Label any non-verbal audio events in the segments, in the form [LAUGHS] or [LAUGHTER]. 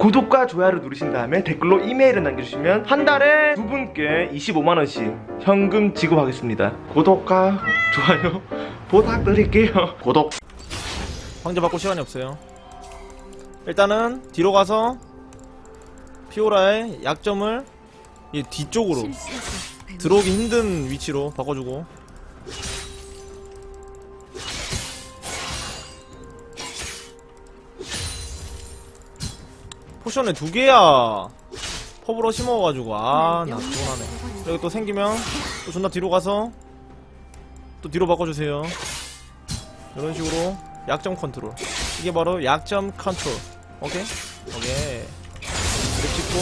구독과 좋아요를 누르신 다음에 댓글로 이메일을 남겨주시면 한 달에 두 분께 25만원씩 현금 지급하겠습니다. 구독과 좋아요 [LAUGHS] 부탁드릴게요. 구독. 황제 받고 시간이 없어요. 일단은 뒤로 가서 피오라의 약점을 이 뒤쪽으로 들어오기 힘든 위치로 바꿔주고 포션에 두 개야. 퍼브로 심어가지고. 아나 피곤하네. 여기 또 생기면 또 존나 뒤로 가서 또 뒤로 바꿔주세요. 이런 식으로 약점 컨트롤. 이게 바로 약점 컨트롤. 오케이? 오케이. 이렇게 찍고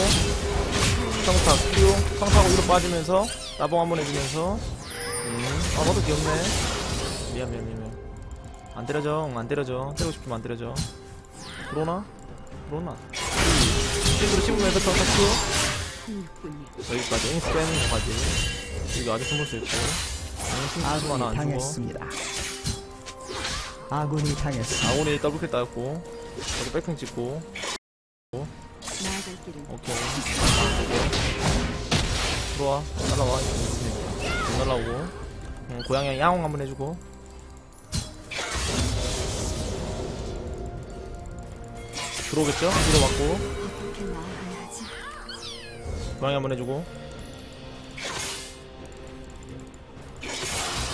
평타 큐 평타고 위로 빠지면서 나봉 한번 해주면서. 음아 너도 귀엽네. 미안 미안 미안. 안 때려줘. 응, 안 때려줘. 때리고 싶으면 안 때려줘. 들어오나? 들어오나? 실수로 씹으면서 큐 여기까지. 거까지. 이거 아주 스물 수 있고. 하나 아군이 안 당했습니다. 아군이 당했습니다. 아오니 더블킬 따였고. 여기 백핑 찍고. 나아갈 길은 오케이. 들어와. 날라와. 안 날라오고. 응, 고양이 야옹 한번 해주고 들어오겠죠? 하지? 고양이 한번 해주고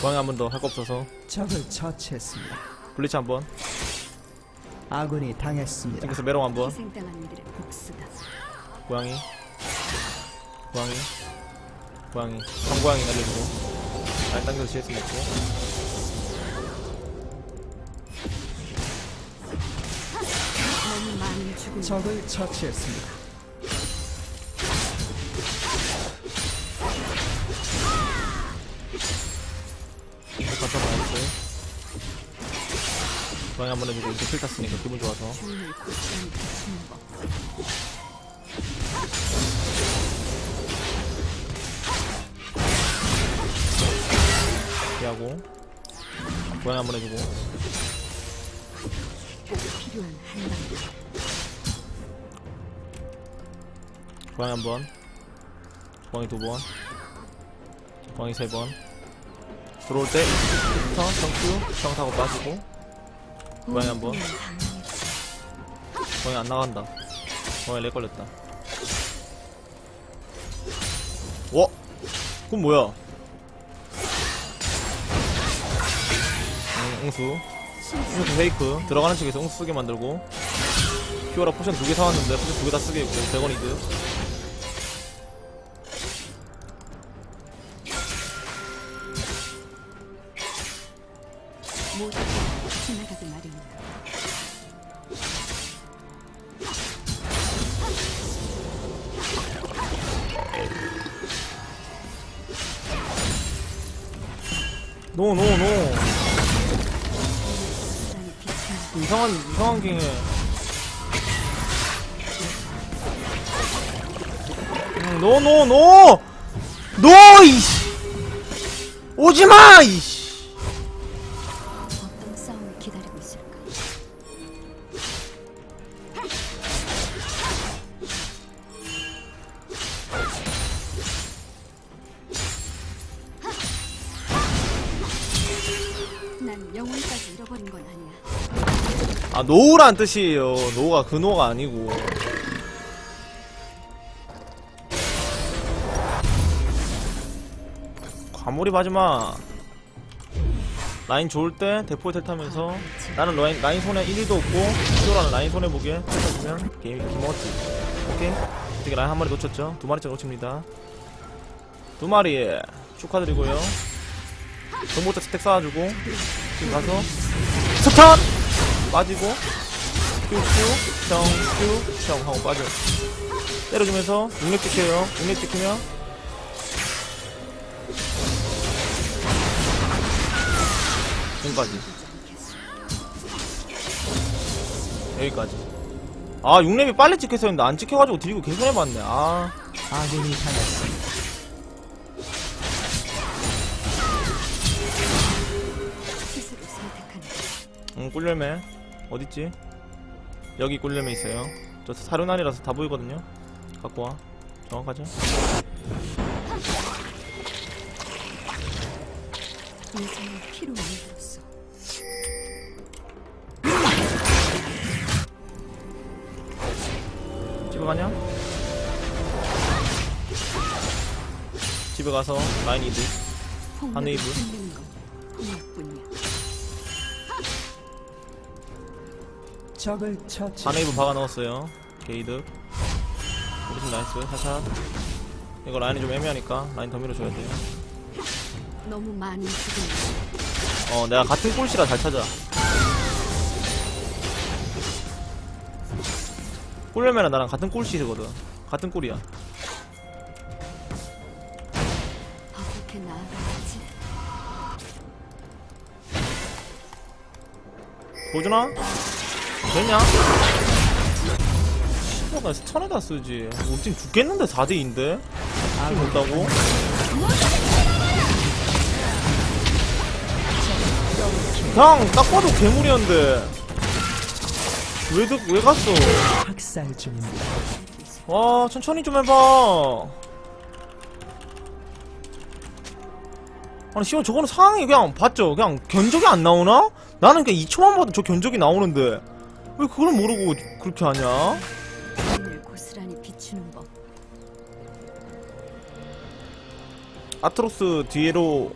고양이 한번 더 할 거 없어서 적을 처치했습니다. 블리츠 한번 아군이 당했습니다. ting크스 메롱 한번 희생당한 이들의 복수다. 고양이 고양이 고양이 황고양이 날려주고 잘 당겨서 CS 먹고 적을 처치했습니다. 이거 갖다 한번 해주고 이제 필 탔으니까 기분 좋아서. 피하고 고양이 한번 해주고 꼭 필요한 한방 고양이 한번. 고양이 두번. 고양이 세번. 들어올 때 턴, 정큐, 정 타고 빠지고. 고양이 한번. 고양이 안 나간다. 고양이 렉 걸렸다. 와 그건 뭐야? 응, 응수. 응수 페이크. 들어가는 쪽에서 응수 쓰게 만들고. 피오라 포션 두 개 사왔는데 포션 두 개 다 쓰게 했고 100원 이득 노노노! 노 이씨! 오지마 이씨 노우란 뜻이에요. 노가 그 노가 아니고. 과몰입 하지마. 라인 좋을 때 대포에 텔 타면서 나는 라인, 라인 손에 1위도 없고 피오라는 라인 손에 보게 텔 타주면 게임 김어치 오케이? 어떻게 라인 한 마리 놓쳤죠? 두 마리째 놓칩니다. 두 마리 축하드리고요. 정보자 스택 쌓아주고 지금 가서 스턴 빠지고 큐큐 형큐형 하고 빠져 때려주면서 육렙 찍혀요. 육렙 찍히면. 공까지. 여기까지. 아 6렙이 빨리 찍혔었는데 안 찍혀가지고 드리고 계속 해봤네. 아. 아군이 당했습니다. 스스로 선택하는 응, 꿀열매 어딨지? 여기 꿀열매 있어요 저 사륜알이라서 다 보이거든요 갖고 와 정확하죠? 피로 물들었어. 집에 가냐? 집에 가서 라인. 숨기는 건 폭력뿐이야. 적을 처치. 바네이브 박아 넣었어요. 게이드. 우리 팀 나이스. 사샷 이거 라인이 좀 애매하니까 라인 더 밀어줘야 돼요. 너무 많이 죽은 어 내가 같은 꼴씨라 잘 찾아. 꼴려면 나랑 같은 꼴씨거든. 같은 꼴이야. 어떻게 나아가야지? 보여주나? 되냐? 씨발가 스턴에다 쓰지 우리 팀 죽겠는데 4대2인데? 팀 못다고? 그냥 딱 봐도 괴물이었는데 왜, 득- 왜 갔어? 학살 중입니다. 와 천천히 좀 해봐 아니 씨발 저거는 상황이 그냥 봤죠 그냥 견적이 안 나오나? 나는 그냥 2초만 봐도 저 견적이 나오는데 왜 그걸 모르고 그렇게 하냐? 고스란히 비추는 법. 아트로스 뒤로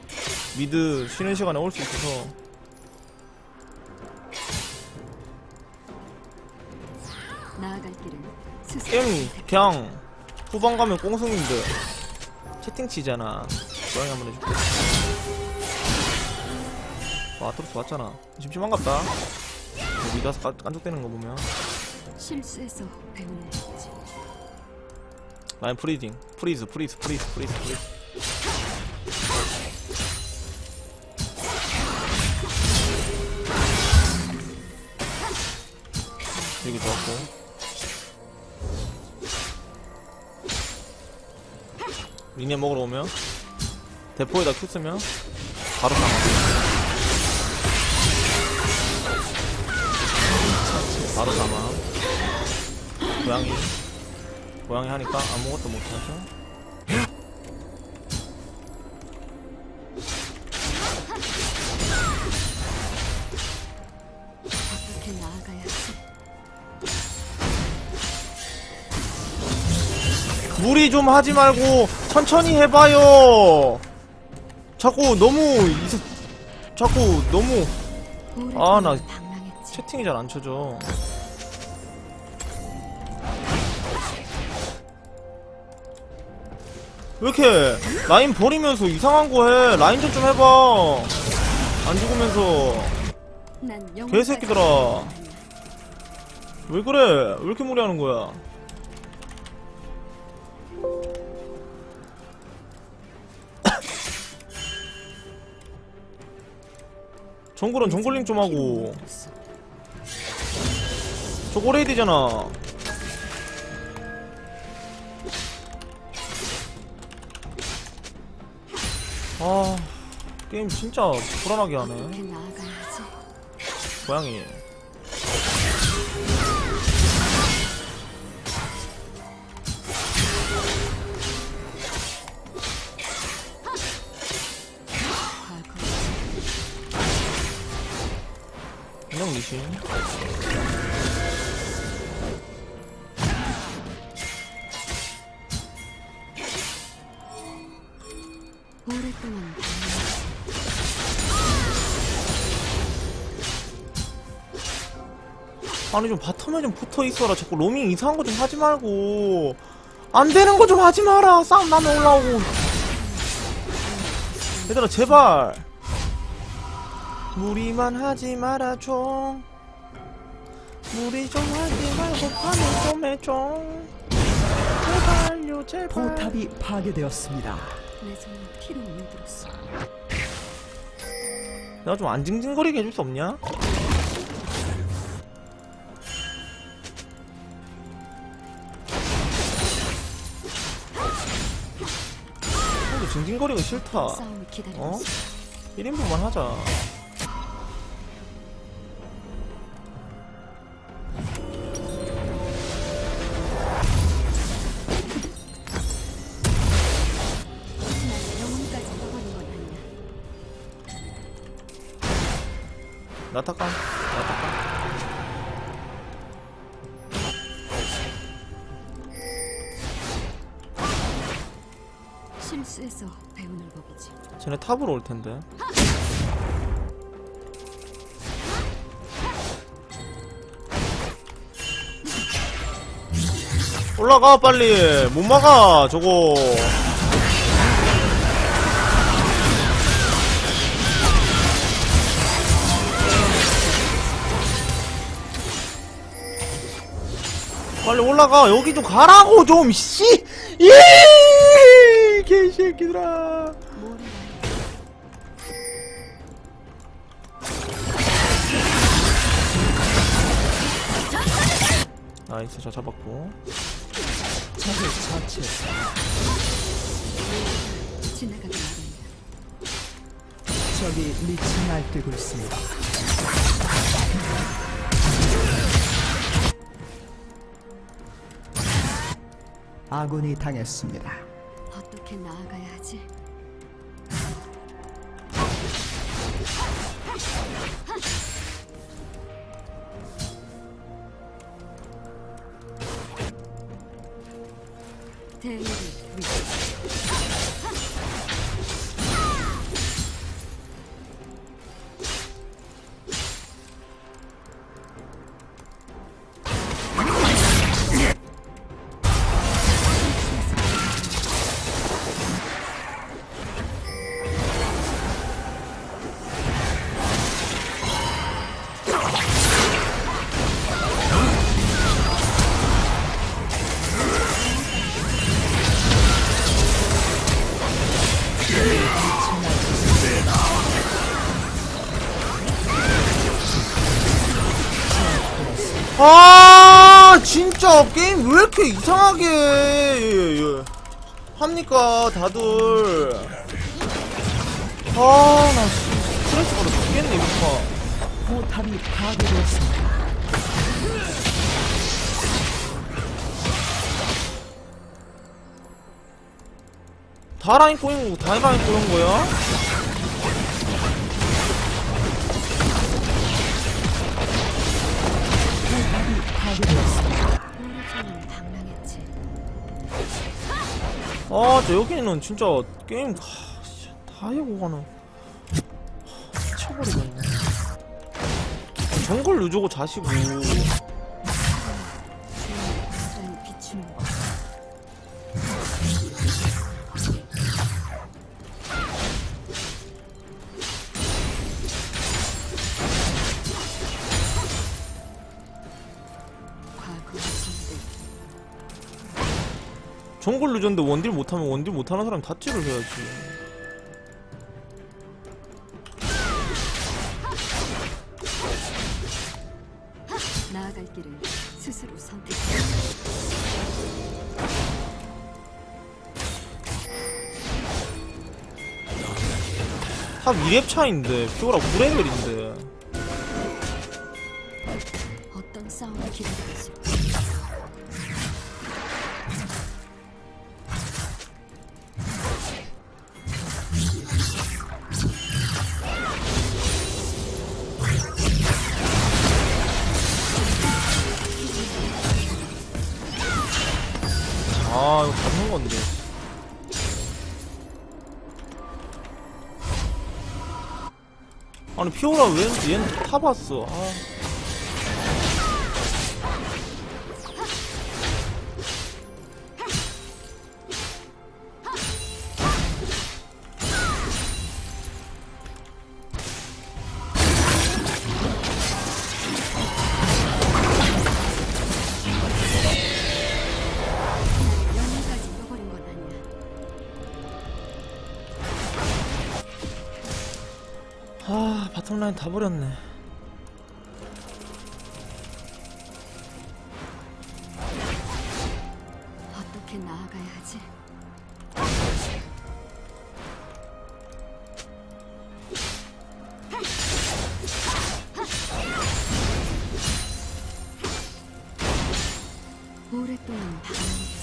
미드 쉬는 시간에 올 수 있어서 나아갈 길은 스스로 게임. 그냥 후반 가면 꽁승인데 채팅 치잖아 고양이 한번 해줄게 와 아트로스 왔잖아 심심한갑다 뭐 미드 와서 깐- 깐족대는 거 보면. 실수해서 배우는 거지. 라인 프리징. 프리즈 프리즈 프리즈 프리즈 프리즈. 여기 좋았고. 리니아 먹으러 오면? 대포에다 큐 쓰면? 바로 상황 바로 사망 고양이 고양이 하니까 아무것도 못하죠 나아가야지? 무리 좀 하지 말고 천천히 해봐요 자꾸 너무 이사... 자꾸 너무 아, 나 방랑했지. 채팅이 잘 안 쳐져 왜 이렇게 라인 버리면서 이상한 거 해? 라인전 좀 해봐. 안 죽으면서. 개새끼들아. 왜 그래? 왜 이렇게 무리하는 거야? [COUGHS] 정글은 정글링 좀 하고. 저거레이디잖아 아 게임 진짜 불안하게 하네? 고양이 과거 그냥 리신 방랑했지. 아니 좀 바텀에 좀 붙어 있어라. 자꾸 로밍 이상한 거 좀 하지 말고 안 되는 거 좀 하지 마라. 싸움 나면 올라오고. 얘들아 제발. 무리만 하지 말아줘. 무리 좀 하지 말고 파밍 좀 해줘. 제발요 제발. 포탑이 파괴되었습니다. 내 손을 피로 물들었어. 내가 좀안 징징거리게 해줄 수 없냐? 근데 징징거리기 싫다. 싸움을 어? 있어. 1인분만 하자. 야타까 야타까 실수해서 배우는 법이지. 쟤네 탑으로 올 텐데. 올라가 빨리. 못 막아 저거 빨리 올라가 여기 좀 가라고 좀씨 이 개새끼들아? 나이스 저 잡았고 적을 처치했습니다. 지나가게 마련이야. 적이 미쳐 날뛰고 있습니다. 아군이 당했습니다. 어떻게 나아가야 하지? 아 진짜 게임 왜 이렇게 이상하게 예, 예. 합니까 다들 아나 스트레스 받아 죽겠네 이거 포탑이 파괴되었습니다. 다 라인 꼬인 거다 라인 꼬인 거야? 아, 저 여기는 진짜 게임 하, 씨, 다 해고 가는. 하, 미쳐버리겠네. 정글 유저고 자시고. 정글 유저인데 원딜 못하면 원딜 못하는 사람 다찌를 해야지. 나아갈 길을 스스로 선택해. 다 2렙 차인데, 피오라 9레벨인데. 건데. 아니, 피오라 왜, 얘는 타봤어. 아. 다 버렸네. 어떻게 나아가야 하지? 오랫동안 방황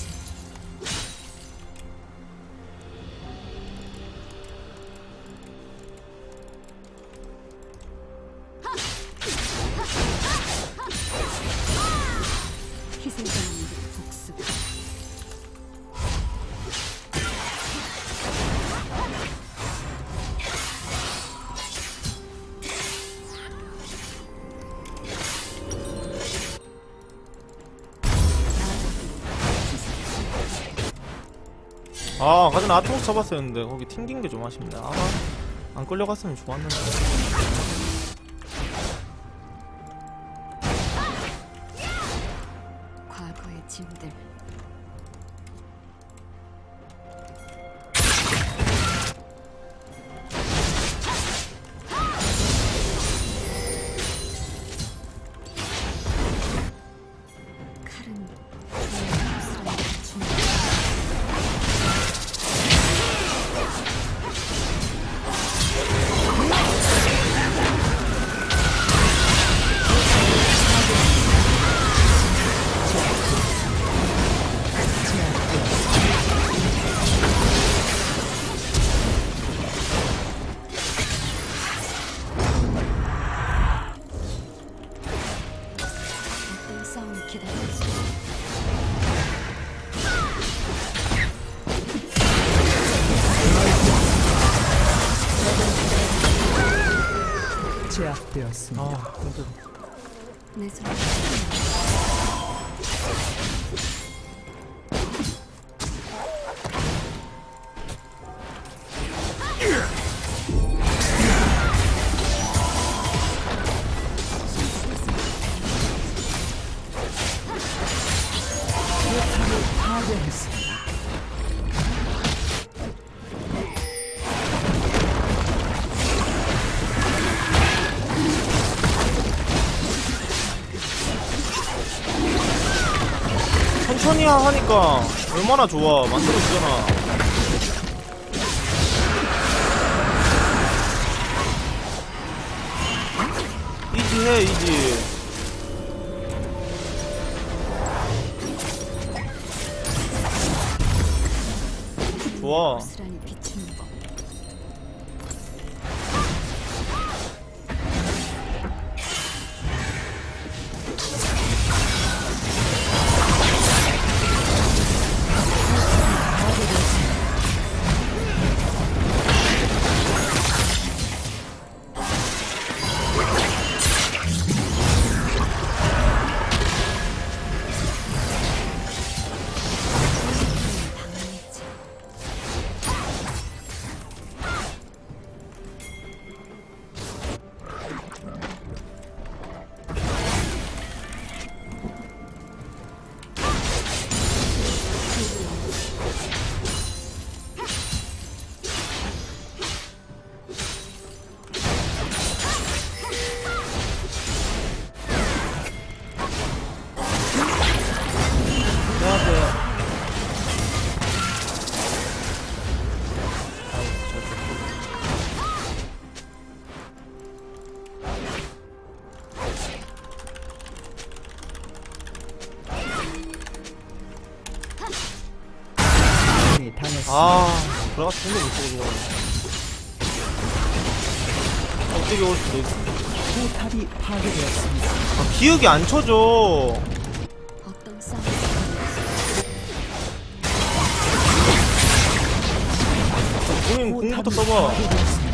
아 가전 아트록스 잡았어야 했는데 거기 튕긴 게 좀 아쉽네 아, 안 끌려갔으면 좋았는데 과거의 짐들. 있어. 제압되었습니다. 아 내 손. 천천히 하니까 얼마나 좋아. 만들어주잖아. 이지해 이지. 좋아 들어가서 공도 못 쓰고 죽었네. 어떻게 올 수도 있어. 포탑이 파괴되었습니다. 아, 기억이 안 쳐져. 어떤 있어. 본인 공부터 써봐. 파괴되었습니다.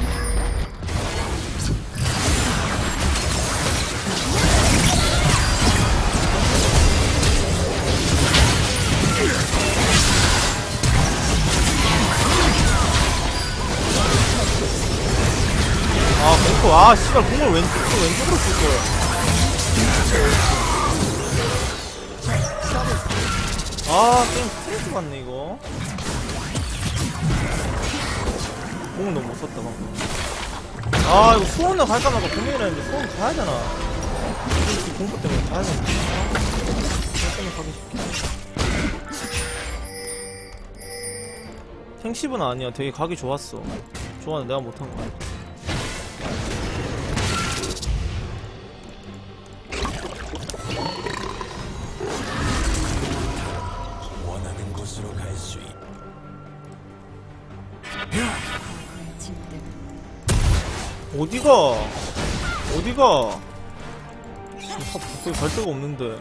아. 아, 씨발, 공을 왼쪽, 왼쪽으로 쓸 거야. 아, 게임 스트레스 받네, 이거. 공을 너무 못 썼다, 방금. 아, 이거 수원을 갈까 말까 고민을 했는데 수원 가야 되나? 이 공포 때문에 가야 되나? 공포 때문에 가기 싫게. 탱십은 아니야. 되게 가기 좋았어. 좋았는데 내가 못한 거야. 어디가? 어디가? 아, 갈 데가 없는데.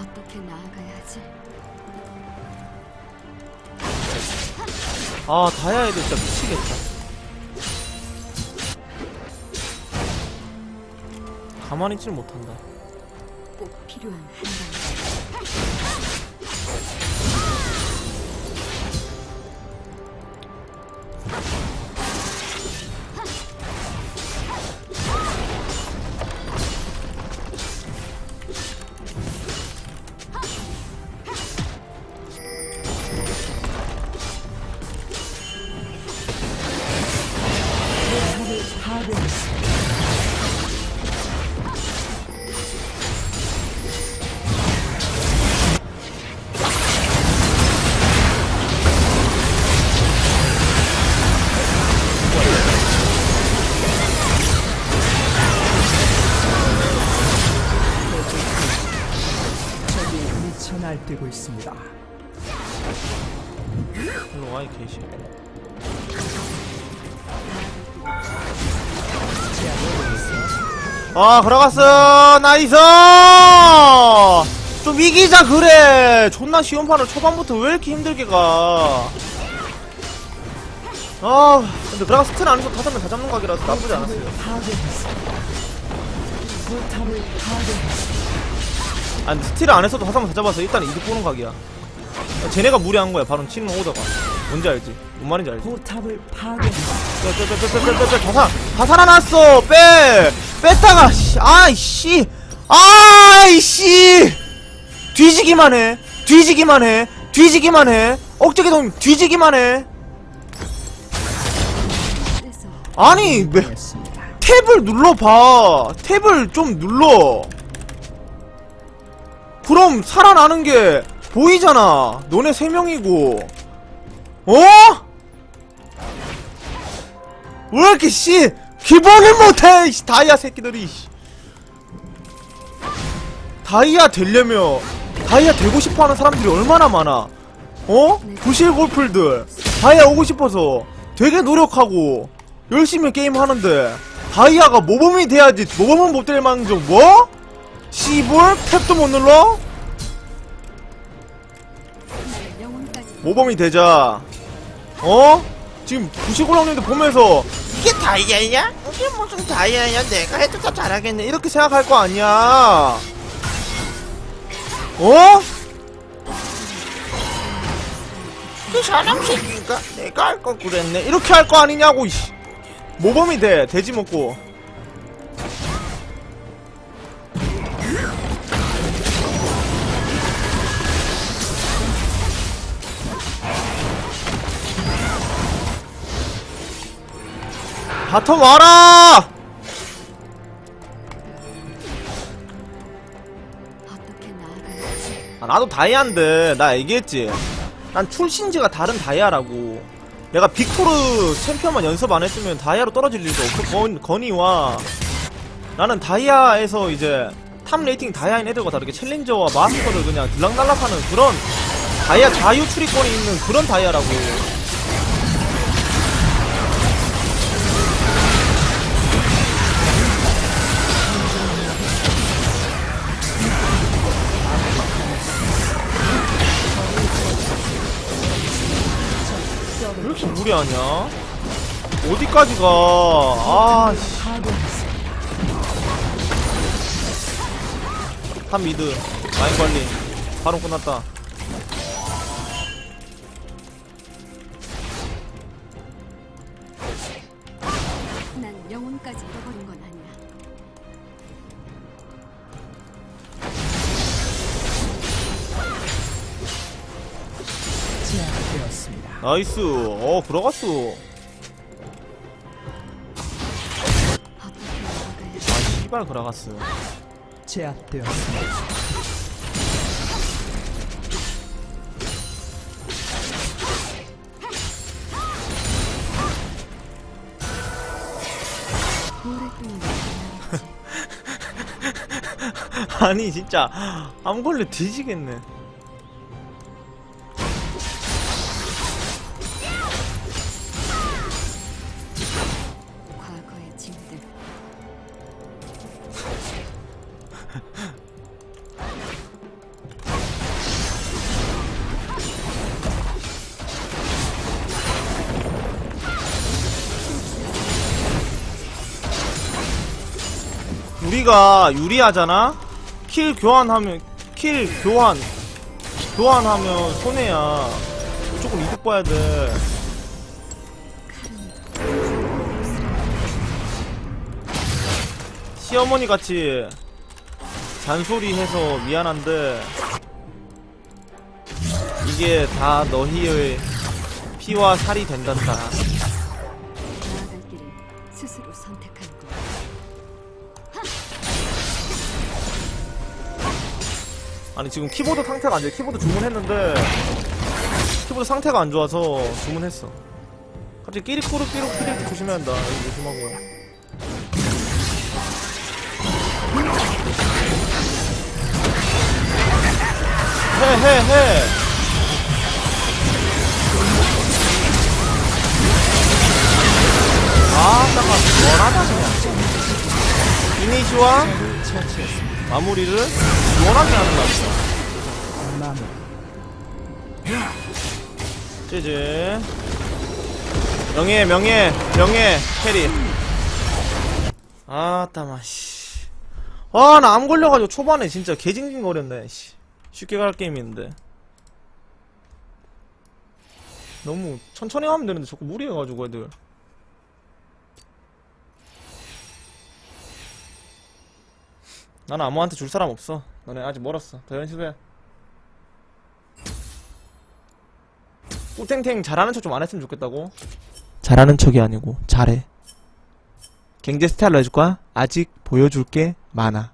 어떻게 나아가야 하지? 아, 다야 애들 진짜 미치겠다. 가만히 있질 못한다. 필요한 한 방. 아 들어갔어 나이스! 좀 이기자 그래. 존나 쉬운 판을 초반부터 왜 이렇게 힘들게 가아 근데 그라가 스틸 안에서 명다 잡는 각이라서 나쁘지 않았어요. 아니 스틸 안에서도 명다 잡아서 일단 이득 보는 각이야. 쟤네가 무리한 거야 바로 치는 오더가. 뭔지 알지? 뭔 말인지 알지? 포탑을 파괴했습니다. 빼빼빼빼빼빼 다, 다 살아났어! 빼! 뺐다가 씨, 아이씨! 아이씨! 뒤지기만 해. 뒤지기만 해. 뒤지기만 해. 억제기 동 뒤지기만 해. 아니 왜. 탭을 눌러봐. 탭을 좀 눌러. 그럼 살아나는 게 보이잖아. 너네 세 명이고. 어? 왜 이렇게 씨 기본을 못해 씨, 다이아 새끼들이 씨. 다이아 되려면 다이아 되고 싶어하는 사람들이 얼마나 많아 어? 부실 골플들 다이아 오고 싶어서 되게 노력하고 열심히 게임 하는데 다이아가 모범이 돼야지 모범은 못 될 망정 뭐? 씨볼 탭도 못 눌러? 모범이 되자 어? 지금 부시골랑님도 보면서 이게 다이아냐? 이게 무슨 다이아냐? 내가 해도 더 잘하겠네. 이렇게 생각할 거 아니야. 어? 그 사람 새끼가? 내가 할 걸 그랬네. 이렇게 할 거 아니냐고 이씨. 모범이 돼. 돼지 먹고 바텀 와라? 아, 나도 다이아인데 나 얘기했지. 난 출신지가 다른 다이아라고. 내가 빅토르 챔피언만 연습 안 했으면 다이아로 떨어질 일도 없어. 건, 건이와. 나는 다이아에서 이제 탑 레이팅 다이아인 애들과 다르게 챌린저와 마스터를 그냥 들락날락하는 그런 다이아 자유 출입권이 있는 그런 다이아라고 무리하냐? 어디까지 가? 아, 씨. 탑 미드 라인 관리 바로 끝났다 나이스 어 들어갔어? 아 씨발 그라가스 제압되었습니다. [LAUGHS] 아니 진짜 암 걸려 뒤지겠네 우리가 유리하잖아? 킬 교환하면, 킬 교환, 교환하면 손해야. 무조건 이득 봐야 돼. 시어머니 같이 잔소리 해서 미안한데, 이게 다 너희의 피와 살이 된단다. 아니 지금 키보드 상태가 안 좋아 키보드 주문했는데 키보드 상태가 안 좋아서 주문했어. 갑자기 끼리꾸르 끼룩 끼룩 조심해야 한다. 이거 조심하고. 해해 해! 아 잠깐 원하다 그냥. 이니시와 마무리를 원하게 하는 마무리. 쯔즈 명예 명예 명예 캐리. 아 따마 씨 아 나 암 걸려가지고 초반에 진짜 개징징거렸네 씨. 쉽게 갈 게임인데. 너무 천천히 하면 되는데 자꾸 무리해가지고 애들 나는 아무한테 줄 사람 없어 너네 아직 멀었어 더 연습해 꿀탱탱 잘하는 척 좀 안 했으면 좋겠다고? 잘하는 척이 아니고 잘해. 경제 스타일로 해줄 거야? 아직 보여줄 게 많아.